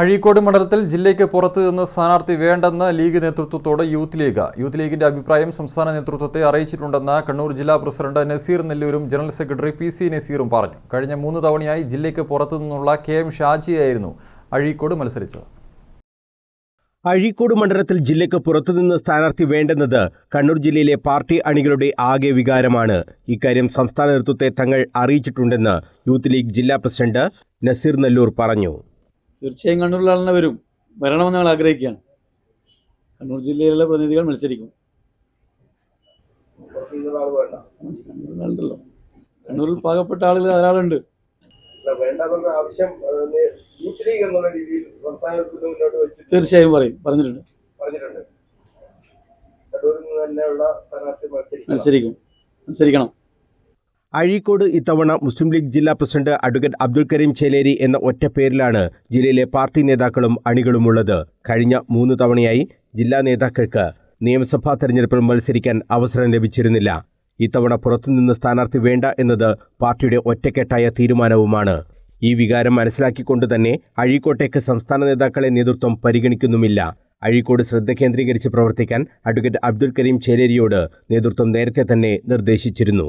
അഴീക്കോട് മണ്ഡലത്തിൽ ജില്ലയ്ക്ക് പുറത്തു നിന്ന് സ്ഥാനാർത്ഥി വേണ്ടെന്ന് ലീഗ് നേതൃത്വത്തോട് യൂത്ത് ലീഗ്. യൂത്ത് ലീഗിന്റെ അഭിപ്രായം സംസ്ഥാന നേതൃത്വത്തെ അറിയിച്ചിട്ടുണ്ടെന്ന് കണ്ണൂർ ജില്ലാ പ്രസിഡന്റ് നസീർ നെല്ലൂരും ജനറൽ സെക്രട്ടറി പി സി നസീറും പറഞ്ഞു. കഴിഞ്ഞ മൂന്ന് തവണയായി ജില്ലയ്ക്ക് പുറത്തു നിന്നുള്ള കെ എം ഷാജിയായിരുന്നു അഴീക്കോട് മത്സരിച്ചത്. അഴീക്കോട് മണ്ഡലത്തിൽ ജില്ലയ്ക്ക് പുറത്തുനിന്ന് സ്ഥാനാർത്ഥി വേണ്ടെന്നത് കണ്ണൂർ ജില്ലയിലെ പാർട്ടി അണികളുടെ ആകെ വികാരമാണ്. ഇക്കാര്യം സംസ്ഥാന നേതൃത്വത്തെ തങ്ങൾ അറിയിച്ചിട്ടുണ്ടെന്ന് യൂത്ത് ലീഗ് ജില്ലാ പ്രസിഡന്റ് നസീർ നെല്ലൂർ പറഞ്ഞു. തീർച്ചയായും കണ്ണൂരിൽ ആളെ വരും. വരണമെന്ന് ഞങ്ങൾ ആഗ്രഹിക്കുകയാണ്. കണ്ണൂർ ജില്ലയിലുള്ള പ്രതിനിധികൾ മത്സരിക്കും. കണ്ണൂരിൽ പാകപ്പെട്ട ആളുകൾ ധാരാളമുണ്ട്. വെച്ചിട്ട് തീർച്ചയായും പറയും. പറഞ്ഞിട്ടുണ്ട്. മത്സരിക്കും. മത്സരിക്കണം. അഴീക്കോട് ഇത്തവണ മുസ്ലിം ലീഗ് ജില്ലാ പ്രസിഡന്റ് അഡ്വക്കേറ്റ് അബ്ദുൽ കരീം ചേലേരി എന്ന ഒറ്റ പേരിലാണ് ജില്ലയിലെ പാർട്ടി നേതാക്കളും അണികളുമുള്ളത്. കഴിഞ്ഞ മൂന്ന് തവണയായി ജില്ലാ നേതാക്കൾക്ക് നിയമസഭാ തെരഞ്ഞെടുപ്പിൽ മത്സരിക്കാൻ അവസരം ലഭിച്ചിരുന്നില്ല. ഇത്തവണ പുറത്തുനിന്ന് സ്ഥാനാർത്ഥി വേണ്ട എന്നത് പാർട്ടിയുടെ ഒറ്റക്കെട്ടായ തീരുമാനവുമാണ്. ഈ വികാരം മനസ്സിലാക്കിക്കൊണ്ട് തന്നെ അഴീക്കോട്ടേക്ക് സംസ്ഥാന നേതാക്കളെ നേതൃത്വം പരിഗണിക്കുന്നുമില്ല. അഴീക്കോട് ശ്രദ്ധ കേന്ദ്രീകരിച്ച് പ്രവർത്തിക്കാൻ അഡ്വക്കേറ്റ് അബ്ദുൽ കരീം ചേലേരിയോട് നേതൃത്വം നേരത്തെ തന്നെ നിർദ്ദേശിച്ചിരുന്നു.